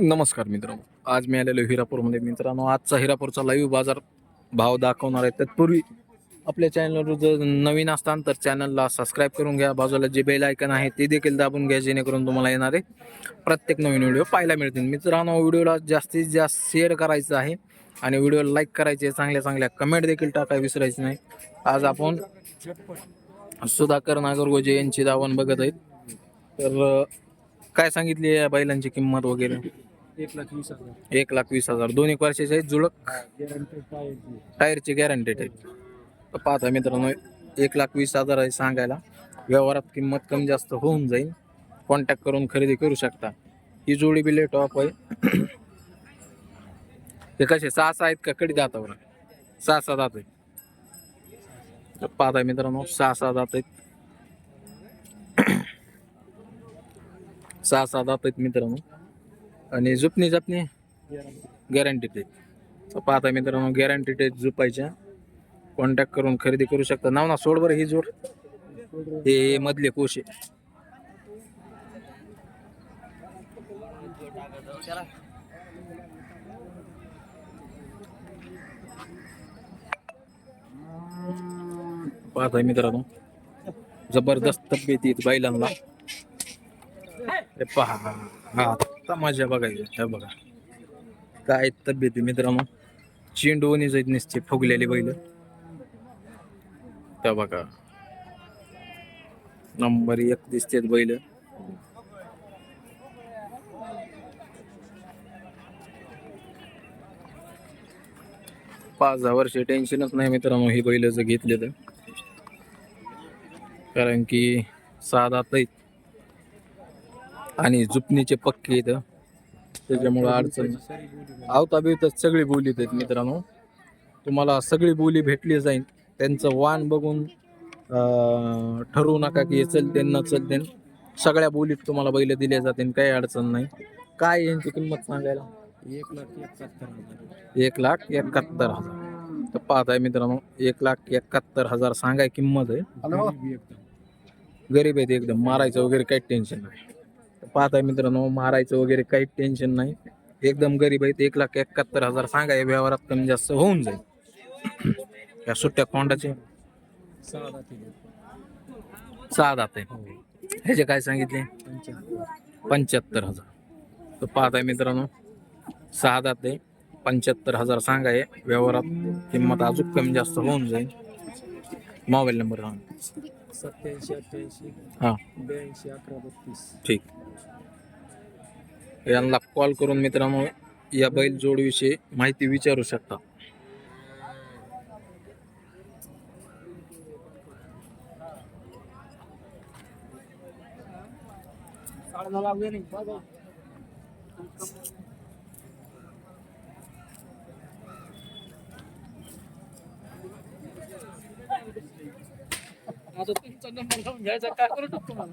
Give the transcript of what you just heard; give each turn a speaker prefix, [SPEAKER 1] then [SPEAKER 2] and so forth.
[SPEAKER 1] नमस्कार मित्रांनो. आज मी आलेलो हिरापूरमध्ये. मित्रांनो आजचा हिरापूरचा लाईव्ह बाजार भाव दाखवणार आहे. तत्पूर्वी आपल्या चॅनलवर जर नवीन असताल तर चॅनलला सबस्क्राईब करून घ्या. बाजूला जे बेल आयकन आहे ते देखील दाबून घ्या जेणेकरून तुम्हाला येणारे प्रत्येक नवीन व्हिडिओ पाहायला मिळतील. मित्रांनो व्हिडिओला जास्तीत जास्त शेअर करायचं आहे आणि व्हिडिओला लाईक करायचे चांगल्या चांगल्या कमेंट देखील टाकाय विसरायचे नाही. आज आपण सुधाकर नागरगोजे यांची दावण बघत आहेत तर काय सांगितली या बैलांची किंमत वगैरे?
[SPEAKER 2] एक लाख वीस हजार.
[SPEAKER 1] एक लाख वीस हजार. दोन एक वर्षाचे आहेत जुळक?
[SPEAKER 2] गॅरंटी टायरची.
[SPEAKER 1] टायरची गॅरंटेड आहेत. तर पाहता मित्रांनो एक लाख वीस हजार आहे सांगायला. व्यवहारात किंमत कमी जास्त होऊन जाईल. कॉन्टॅक्ट करून खरेदी करू शकता. ही जोडी बी लेट ऑफ आहे. ते कसे सहा सहा आहेत का? कडी दातावर सहा सहा दात आहेत. तर पाहता मित्रांनो सहा सहा दात आहेत. सहा सहा दात आहेत मित्रांनो. आणि झुपणी जपणी गॅरंटी आहेत तर पाहता मित्रांनो गॅरंटी आहेत झुपायच्या. कॉन्टॅक्ट करून खरेदी करू शकता. नाव ना सोड बरं ही जोड. हे मधले कोशे. पाहताय मित्रांनो जबरदस्त तब्येत येत बैलांना हे पहा. हा आता मजा बघायची हे बघा. काय तब्येत मित्रांनो? चेंडूनी जाईत नसते फुगलेली बैल. त्या बघा. नंबर एक दिसतेत बैल. पाच दहा वर्ष टेन्शनच नाही मित्रांनो ही बैल जर घेतले तर. कारण की साधात आहेत आणि जुपणीचे पक्के इथं. त्याच्यामुळं अडचण आवता बिवतात सगळी बोलीत आहेत मित्रांनो. तुम्हाला सगळी बोली भेटली जाईल. त्यांचं वाण बघून ठरवू नका की हे चलते न चलते सगळ्या बोलीत तुम्हाला बैल दिल्या जातील काही अडचण नाही. काय यांची किंमत सांगायला?
[SPEAKER 2] एक लाख एकाहत्तर हजार.
[SPEAKER 1] एक लाख एकाहत्तर हजार. तर पाहताय मित्रांनो एक लाख एकाहत्तर हजार सांगाय किंमत आहे.
[SPEAKER 2] गरीबी
[SPEAKER 1] आहेत एकदम. मारायचं वगैरे काही टेन्शन नाही. पाहताय मित्रांनो मारायचं वगैरे काही टेन्शन नाही. एकदम गरीब आहेत एक लाख एकाहत्तर हजार सांगाय व्यवहारात कमी जास्त होऊन जाईल. या सुट्ट्या कोंडाचे?
[SPEAKER 2] सहा दाती
[SPEAKER 1] सहा दात आहे ह्याचे काय सांगितले?
[SPEAKER 2] पंच्याहत्तर
[SPEAKER 1] हजार. तर पाहताय मित्रांनो सहा दात आहे पंच्याहत्तर हजार सांगाय व्यवहारात किंमत अजून कमी जास्त होऊन जाईल. मोबाईल नंबर हा
[SPEAKER 2] सत्याऐंशी अठ्ठ्याऐंशी
[SPEAKER 1] हां.
[SPEAKER 2] ब्याऐंशी अकरा बत्तीस.
[SPEAKER 1] ठीक. यांना कॉल करून मित्रांनो या बैल जोडविषयी माहिती विचारू शकता.
[SPEAKER 2] आता तुमचा नंबर घ्यायचा काय करू शकतो? मला